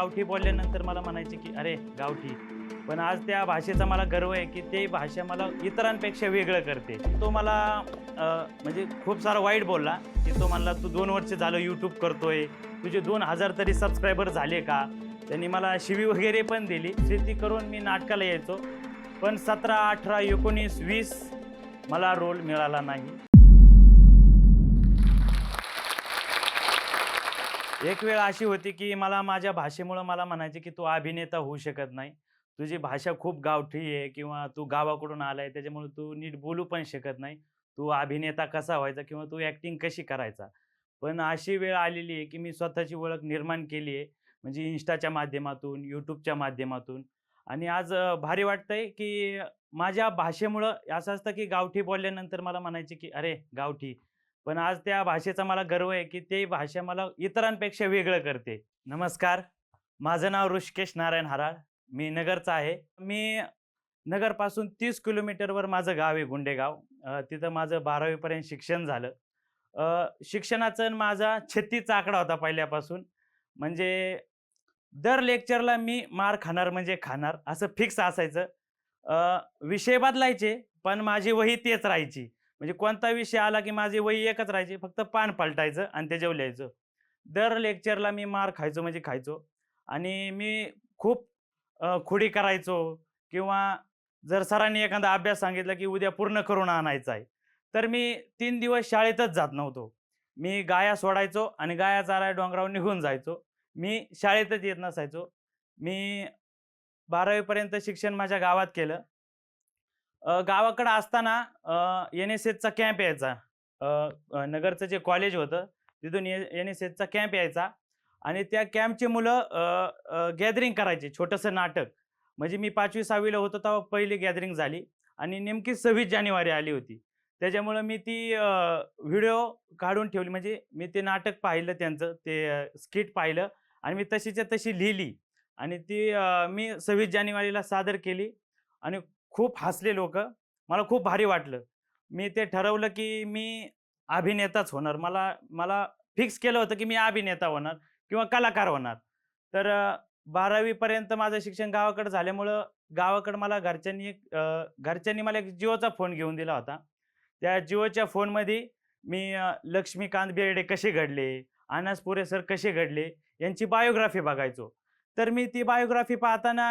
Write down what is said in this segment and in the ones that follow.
गावठी बोलल्यानंतर मला म्हणायचे की अरे गावठी पण आज त्या भाषेचा मला गर्व आहे की ते भाषा मला इतरांपेक्षा वेगळं करते. तो मला म्हणजे खूप सारा वाईट बोलला की तो म्हणला तू दोन वर्ष झालं यूट्यूब करतोय तुझे दोन हजार तरी सबस्क्रायबर झाले का? त्यांनी मला शिवी वगैरे पण दिली. शेती करून मी नाटकाला यायचो पण सतरा अठरा एकोणीस वीस मला रोल मिळाला नाही. एक वेळ अशी होती की मला माझ्या भाषेमुळं मला म्हणायचे की तू अभिनेता होऊ शकत नाही. तुझी भाषा खूप गावठी आहे किंवा तू गावाकडून आलाय त्याच्यामुळे तू नीट बोलू पण शकत नाही. तू अभिनेता कसा व्हायचा किंवा तू ॲक्टिंग कशी करायचा? पण अशी वेळ आलेली आहे की मी स्वतःची ओळख निर्माण केली आहे. म्हणजे इन्स्टाच्या माध्यमातून यूट्यूबच्या माध्यमातून. आणि आज भारी वाटतंय की माझ्या भाषेमुळं असं असतं की गावठी बोलल्यानंतर मला म्हणायचे की अरे गावठी पण आज त्या भाषेचा मला गर्व आहे की ते भाषा मला इतरांपेक्षा वेगळं करते. नमस्कार. माझं नाव ऋषिकेश नारायण हराळ. मी नगरचा आहे. मी नगरपासून तीस किलोमीटरवर माझं गाव आहे गुंडेगाव. तिथं माझं बारावीपर्यंत शिक्षण झालं. शिक्षणाचं माझा छत्तीचा आकडा होता पहिल्यापासून. म्हणजे दर लेक्चरला मी मार खाणार म्हणजे खाणार असं फिक्स असायचं. विषय बदलायचे पण माझी वही तेच राहायची. म्हणजे कोणता विषय आला की माझी वही एकच राहायची फक्त पान पलटायचं आणि त्याच्यावर लिहायचं. दर लेक्चरला मी मार खायचो म्हणजे खायचो. आणि मी खूप खुडी खोडी करायचो किंवा जर सरांनी एखादा अभ्यास सांगितला की उद्या पूर्ण करून आणायचा आहे तर मी तीन दिवस शाळेतच जात नव्हतो. मी गाया सोडायचो आणि गाया चाराय डोंगरावर निघून जायचो. मी शाळेतच येत नसायचो. मी बारावीपर्यंत शिक्षण माझ्या गावात केलं. गावाकडं असताना एन एस एसचा कॅम्प यायचा. नगरचं जे कॉलेज होतं तिथून एन एस एसचा कॅम्प यायचा. आणि त्या कॅम्पची मुलं गॅदरिंग करायची छोटंसं नाटक. म्हणजे मी पाचवी सहावीला होतो तेव्हा पहिली गॅदरिंग झाली. आणि नेमकी सव्वीस जानेवारी आली होती. त्याच्यामुळं मी ती व्हिडिओ काढून ठेवली. म्हणजे मी ते नाटक पाहिलं त्यांचं ते स्किट पाहिलं. आणि मी तशीच्या तशी लिहिली. आणि ती मी सव्वीस जानेवारीला सादर केली. आणि खूप हसले लोक. मला खूप भारी वाटलं. मी ते ठरवलं की मी अभिनेताच होणार. मला मला फिक्स केलं होतं की मी अभिनेता होणार किंवा कलाकार होणार. तर बारावीपर्यंत माझं शिक्षण गावाकडं झाल्यामुळं गावाकडं मला घरच्यांनी एक घरच्यांनी मला एक जिओचा फोन घेऊन दिला होता. त्या जिओच्या फोनमध्ये मी लक्ष्मीकांत बेर्डे कसे घडले अनास पुरे सर कसे घडले यांची बायोग्राफी बघायचो. तर मी ती बायोग्राफी पाहताना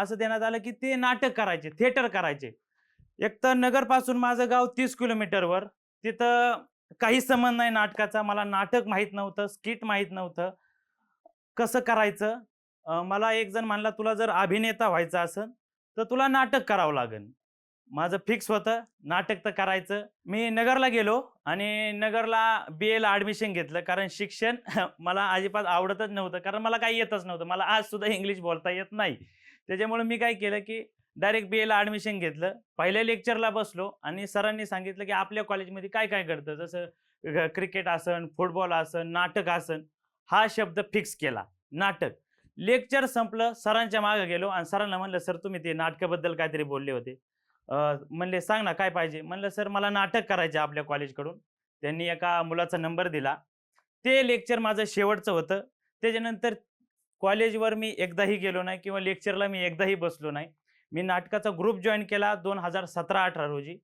असं देण्यात आलं की ते नाटक करायचे थिएटर करायचे. एक तर नगरपासून माझं गाव तीस किलोमीटरवर. तिथं काही संबंध नाही नाटकाचा. मला नाटक माहीत नव्हतं स्किट माहीत नव्हतं. कसं करायचं? मला एक जण म्हणला तुला जर अभिनेता व्हायचा असेल तर तुला नाटक करावं लागेल. माझं फिक्स होतं. नाटक तर करायचं. मी नगरला गेलो आणि नगरला बी एला ॲडमिशन घेतलं. कारण शिक्षण मला अजिबात आवडतच नव्हतं. कारण मला काही येतच नव्हतं. मला आज सुद्धा इंग्लिश बोलता येत नाही. त्याच्यामुळे मी काय केलं की डायरेक्ट बी एला ॲडमिशन घेतलं. पहिल्या लेक्चरला बसलो आणि सरांनी सांगितलं की आपल्या कॉलेजमध्ये काय काय घडतं? जसं क्रिकेट असन फुटबॉल असन नाटक असन. हा शब्द फिक्स केला. नाटक. लेक्चर संपलं. सरांच्या मागे गेलो आणि सरांना म्हणलं सर तुम्ही ते नाटकाबद्दल काहीतरी बोलले होते. म्हणले सांग ना काय पाहिजे? म्हणलं सर मला नाटक करायचे आपल्या कॉलेजकडून. त्यांनी एका मुलाचा नंबर दिला. ते लेक्चर माझं शेवटचं होतं. त्याच्यानंतर कॉलेजवर मी एकदाही गेलो नाही किंवा लेक्चरला मी एकदाही बसलो नाही. मी नाटकाचा ग्रुप जॉईन केला दोन हजार सतरा अठरा रोजी.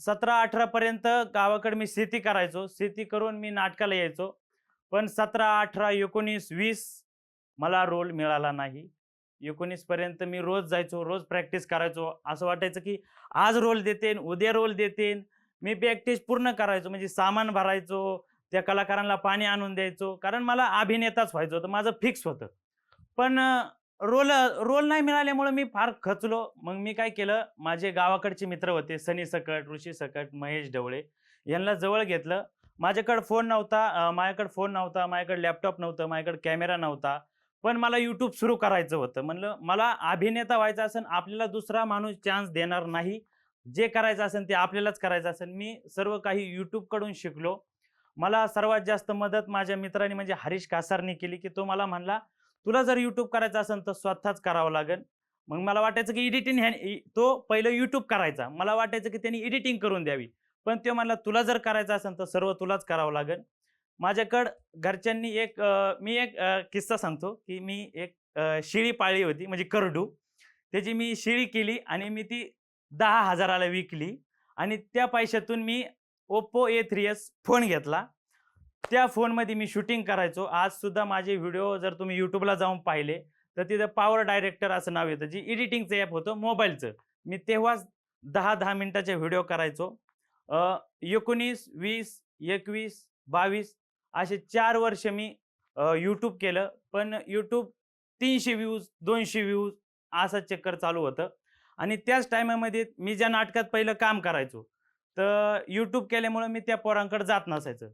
सतरा अठरापर्यंत गावाकडे मी शेती करायचो. शेती करून मी नाटकाला यायचो. पण सतरा अठरा एकोणीस वीस मला रोल मिळाला नाही. एकोणीसपर्यंत मी रोज जायचो रोज प्रॅक्टिस करायचो. असं वाटायचं की आज रोल देतेन उद्या रोल देतेन. मी प्रॅक्टिस पूर्ण करायचो म्हणजे सामान भरायचो त्या कलाकारांना पाणी आणून द्यायचो. कारण मला अभिनेताच व्हायचं होतं माझं फिक्स होतं. पण रोल रोल नाही मिळाल्यामुळे मी फार खचलो. मग मी काय केलं माझे गावाकडचे मित्र होते सनी सकट ऋषी सकट महेश ढवळे यांना जवळ घेतलं. माझ्याकडं फोन नव्हता माझ्याकडं फोन नव्हता माझ्याकडे लॅपटॉप नव्हतं माझ्याकडे कॅमेरा नव्हता. पण मला यूट्यूब सुरू करायचं होतं. म्हणलं मला अभिनेता व्हायचं असेल आपल्याला दुसरा माणूस चान्स देणार नाही. जे करायचं असेल ते आपल्यालाच करायचं असेल. मी सर्व काही यूट्यूबकडून शिकलो. मला सर्वात जास्त मदत माझ्या मित्रांनी म्हणजे हरीश कासारने केली की तो मला म्हणला तुला जर यूट्यूब करायचं असेल तर स्वतःच करावं लागेल. मग मला वाटायचं की एडिटिंग ह्या तो पहिलं यूट्यूब करायचा. मला वाटायचं की त्यांनी एडिटिंग करून द्यावी. पण तो म्हणला तुला जर करायचं असेल तर सर्व तुलाच करावं लागेल. माझ्याकडं घरच्यांनी एक मी एक किस्सा सांगतो की मी एक शिळी पाळली होती म्हणजे करडू. त्याची मी शिळी केली आणि मी ती दहा हजाराला विकली आणि त्या पैशातून मी Oppo A three S phone घेतला. त्या फोनमध्ये मी शूटिंग करायचो. आजसुद्धा माझे व्हिडिओ जर तुम्ही यूट्यूबला जाऊन पाहिले तर तिथं पॉवर डायरेक्टर असं नाव येतं जी एडिटिंगचं ॲप होतं मोबाईलचं. मी तेव्हाच दहा दहा मिनटाचे व्हिडिओ करायचो. एकोणीस वीस एकवीस बावीस असे चार वर्ष मी यूट्यूब केलं. पण यूट्यूब तीनशे व्ह्यूज दोनशे व्ह्यूज असं चक्कर चालू होतं. आणि त्याच टायमामध्ये मी ज्या नाटकात पहिलं काम करायचो तर यूट्यूब केल्यामुळं मी त्या पोरांकडे जात नसायचं.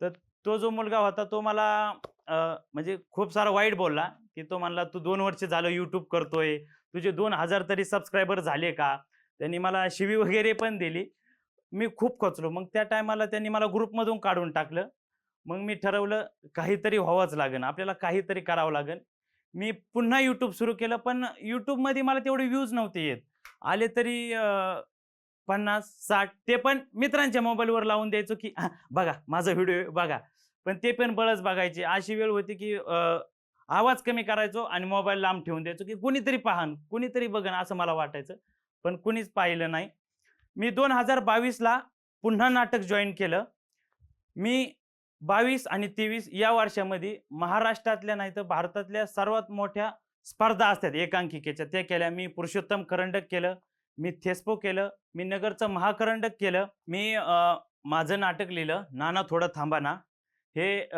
तर तो जो मुलगा होता तो मला म्हणजे खूप सारा वाईट बोलला की तो म्हणला तू दोन वर्ष झालं यूट्यूब करतोय. तुझे दोन हजार तरी सबस्क्रायबर झाले का? त्यांनी मला शिवी वगैरे पण दिली. मी खूप खचलो. मग त्या टायमाला त्यांनी मला ग्रुपमधून काढून टाकलं. मग मी ठरवलं काहीतरी व्हावंच लागेल. आपल्याला काहीतरी करावं लागेल. मी पुन्हा यूट्यूब सुरू केलं पण यूट्यूबमध्ये मला तेवढे व्ह्यूज नव्हते येत. आले तरी पन्नास साठ ते पण मित्रांच्या मोबाईलवर लावून द्यायचो की बघा माझा व्हिडिओ बघा. पण ते पण बळच बघायचे. अशी वेळ होती की आवाज कमी करायचो आणि मोबाईल लांब ठेवून द्यायचो की कुणीतरी पाहन कुणीतरी बघन असं मला वाटायचं. पण कुणीच पाहिलं नाही. मी दोन हजार बावीसला पुन्हा नाटक जॉईन केलं. मी बावीस आणि तेवीस या वर्षामध्ये महाराष्ट्रातल्या नाही तर भारतातल्या सर्वात मोठ्या स्पर्धा असतात एकांकिकेच्या. त्या केल्या. मी पुरुषोत्तम करंडक केलं मी थेस्पो केलं मी नगरचं महाकरंडक केलं मी माझं नाटक लिहिलं नाना थोडं थांबा ना. हे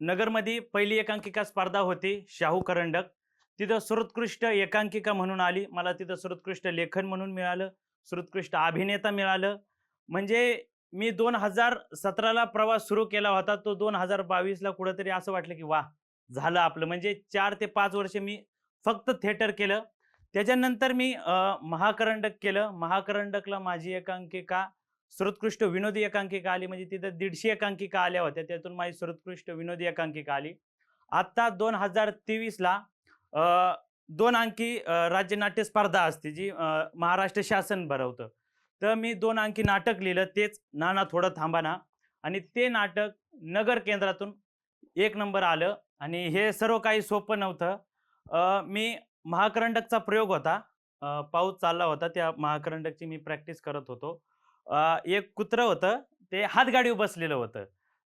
नगरमध्ये पहिली एकांकिका स्पर्धा होती शाहू करंडक. तिथं सर्वोत्कृष्ट एकांकिका म्हणून आली. मला तिथं सर्वोत्कृष्ट लेखन म्हणून मिळालं सर्वोत्कृष्ट अभिनेता मिळालं. म्हणजे मी दोन हजार सतराला प्रवास सुरू केला होता. तो दोन हजार बावीसला कुठंतरी असं वाटलं की वा झालं आपलं. म्हणजे चार ते पाच वर्ष मी फक्त थिएटर केलं. त्याच्यानंतर मी महाकरंडक केलं. महाकरंडकला माझी एकांकिका सर्वोत्कृष्ट विनोदी एकांकिका आली. म्हणजे तिथं दीडशे एकांकिका आल्या होत्या. त्यातून माझी सर्वोत्कृष्ट विनोदी एकांकिका आली. आत्ता दोन हजार तेवीसला दोन अंकी राज्य नाट्य स्पर्धा असते जी महाराष्ट्र शासन भरवतं. तर मी दोन अंकी नाटक लिहिलं तेच नाना थोडं थांबा ना. आणि ते नाटक नगर केंद्रातून एक नंबर आलं आणि हे सर्व काही सोपं नव्हतं. मी महाकरंडकचा प्रयोग होता. पाऊस चालला होता त्या महाकरंडकची मी प्रॅक्टिस करत होतो. एक कुत्रं होतं ते हातगाडीवर बसलेलं होतं.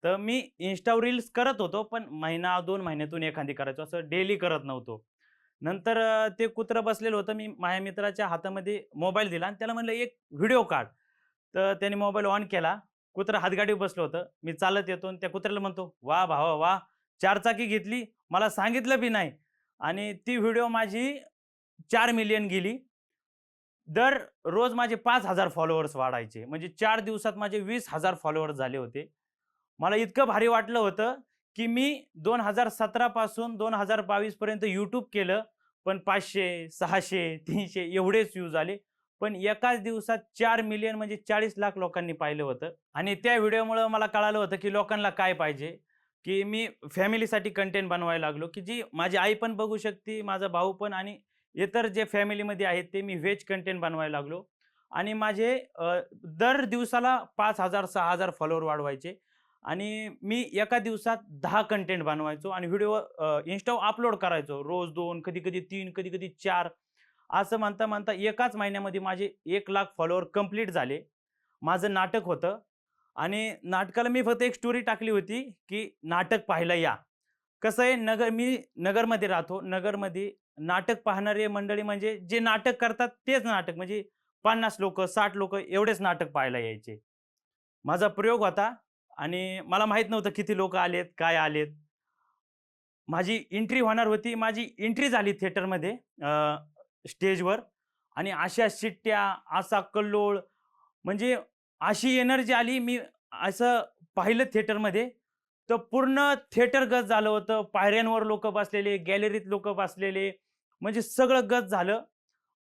तर मी इन्स्टा रील्स करत होतो पण महिना दोन महिन्यातून एखादी करायचो. असं डेली करत नव्हतो. नंतर ते कुत्रं बसलेलं होतं. मी माझ्या मित्राच्या हातामध्ये मोबाईल दिला आणि त्याला म्हणलं एक व्हिडिओ काढ. तर त्याने मोबाईल ऑन केला. कुत्रं हातगाडीवर बसलं होतं. मी चालत येतो आणि त्या कुत्र्याला म्हणतो वा भावा वा चारचाकी घेतली. मला सांगितलं बी नाही. आणि ती व्हिडिओ माझी चार मिलियन गेली. दर रोज माझे पाच हजार फॉलोअर्स वाढायचे. म्हणजे चार दिवसात माझे वीस हजार फॉलोअर्स झाले होते. मला इतकं भारी वाटलं होतं की मी दोन हजार सतरापासून दोन हजार बावीसपर्यंत यूट्यूब केलं पण पाचशे सहाशे तीनशे एवढेच व्ह्यूज आले. पण एकाच दिवसात चार मिलियन म्हणजे चाळीस लाख लोकांनी पाहिलं होतं. आणि त्या व्हिडिओमुळं मला कळालं होतं की लोकांना काय पाहिजे. की मी फॅमिलीसाठी कंटेंट बनवायला लागलो की जी माझी आई पण बघू शकते माझा भाऊ पण आणि इतर जे फॅमिलीमध्ये आहेत ते मी व्हेज कंटेंट बनवायला लागलो. आणि माझे दर दिवसाला पाच हजार सहा हजार फॉलोअर वाढवायचे. आणि मी एका दिवसात दहा कंटेंट बनवायचो आणि व्हिडिओ इन्स्टावर अपलोड करायचो. रोज दोन कधी कधी तीन कधी कधी चार. असं म्हणता म्हणता एकाच महिन्यामध्ये माझे एक लाख फॉलोअर कंप्लीट झाले. माझं नाटक होतं. आणि नाटकाला मी फक्त एक स्टोरी टाकली होती की नाटक पाहायला या. कसं आहे नगर मी नगरमध्ये राहतो. नगरमध्ये नाटक पाहणारे मंडळी म्हणजे जे नाटक करतात तेच नाटक. म्हणजे पन्नास लोक साठ लोक एवढेच नाटक पाहायला यायचे. माझा प्रयोग होता आणि मला माहीत नव्हतं किती लोक आलेत काय आलेत. माझी एंट्री होणार होती माझी एंट्री झाली थिएटरमध्ये स्टेजवर. आणि अशा शिट्ट्या असा कल्लोळ म्हणजे अशी एनर्जी आली मी असं पाहिलं थिएटरमध्ये. तर पूर्ण थिएटर गज झालं होतं. पायऱ्यांवर लोक बसलेले गॅलरीत लोक बसलेले म्हणजे सगळं गज झालं.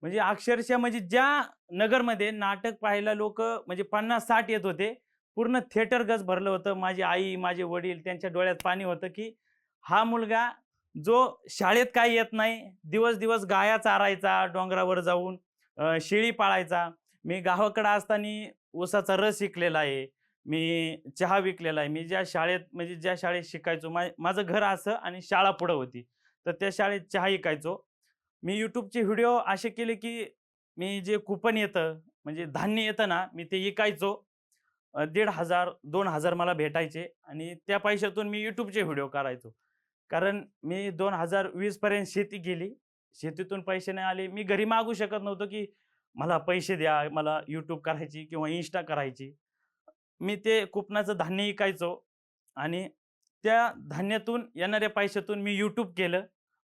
म्हणजे अक्षरशः म्हणजे ज्या नगरमध्ये नाटक पाहायला लोक म्हणजे पन्नास साठ येत होते पूर्ण थिएटर गज भरलं होतं. माझी आई माझे वडील त्यांच्या डोळ्यात पाणी होतं की हा मुलगा जो शाळेत काही येत नाही दिवस दिवस गाया चारायचा डोंगरावर जाऊन शेळी पाळायचा. मी गावाकडं असताना ऊसाचा रस शिकलेला आहे. मी चहा विकलेला आहे. मी ज्या शाळेत म्हणजे ज्या शाळेत शिकायचो मा माझं घर असं आणि शाळा पुढं होती. तर त्या शाळेत चहा विकायचो. मी यूट्यूबचे व्हिडिओ असे केले की मी जे कुपन येतं म्हणजे धान्य येतं ना मी ते विकायचो. दीड हजार दोन हजार मला भेटायचे आणि त्या पैशातून मी यूट्यूबचे व्हिडिओ करायचो कारण मी दोन हजार वीसपर्यंत शेती केली. शेतीतून पैसे नाही आले. मी घरी मागू शकत नव्हतो की मला पैसे द्या मला यूट्यूब करायची किंवा इन्स्टा करायची. मी ते कुपनाचं धान्य विकायचो आणि त्या धान्यातून येणाऱ्या पैशातून मी यूट्यूब केलं.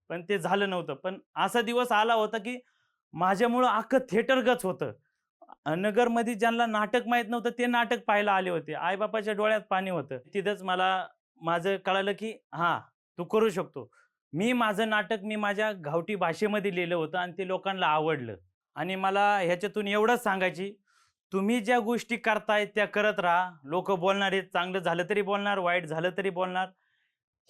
पण ते झालं नव्हतं. पण असा दिवस आला होता की माझ्यामुळं अख्खं थिएटरगच होतं. नगरमध्ये ज्यांना नाटक माहीत नव्हतं ते नाटक पाहायला आले होते. आईबापाच्या डोळ्यात पाणी होतं. तिथंच मला माझं कळालं की हां तू करू शकतो. मी माझं नाटक मी माझ्या घावटी भाषेमध्ये लिहिलं होतं आणि ते लोकांना आवडलं. आणि मला ह्याच्यातून एवढंच सांगायची तुम्ही ज्या गोष्टी करताय त्या करत राहा. लोक बोलणार आहेत चांगलं झालं तरी बोलणार वाईट झालं तरी बोलणार.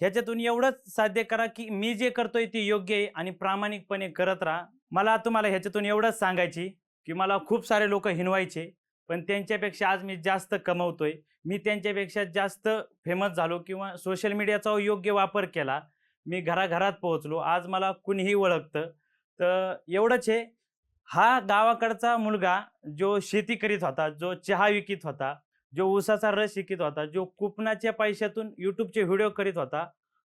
ह्याच्यातून एवढंच साध्य करा की मी जे करतोय ते योग्य आहे आणि प्रामाणिकपणे करत राहा. मला तुम्हाला ह्याच्यातून एवढंच सांगायची की मला खूप सारे लोक हिनवायचे पण त्यांच्यापेक्षा आज मी जास्त कमवतोय. मी त्यांच्यापेक्षा जास्त फेमस झालो किंवा सोशल मीडियाचा योग्य वापर केला. मी घराघरात पोहोचलो. आज मला कुणीही ओळखतं. तर एवढंच आहे हा गावाकडचा मुलगा जो शेती करीत होता जो चहा विकित होता जो ऊसाचा रस विकीत होता जो कुपनाच्या पैशातून यूट्यूबचे व्हिडिओ करीत होता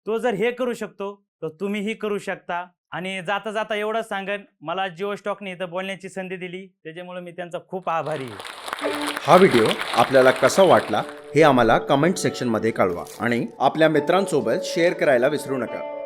तो जर हे करू शकतो तर तुम्हीही करू शकता. आणि जाता जाता एवढंच सांगेन मला जिओ स्टॉकने इथं बोलण्याची संधी दिली. त्याच्यामुळे मी त्यांचा खूप आभारी आहे. हा व्हिडिओ आपल्याला कसा वाटला हे आम्हाला कमेंट सेक्शनमध्ये कळवा आणि आपल्या मित्रांसोबत शेअर करायला विसरू नका.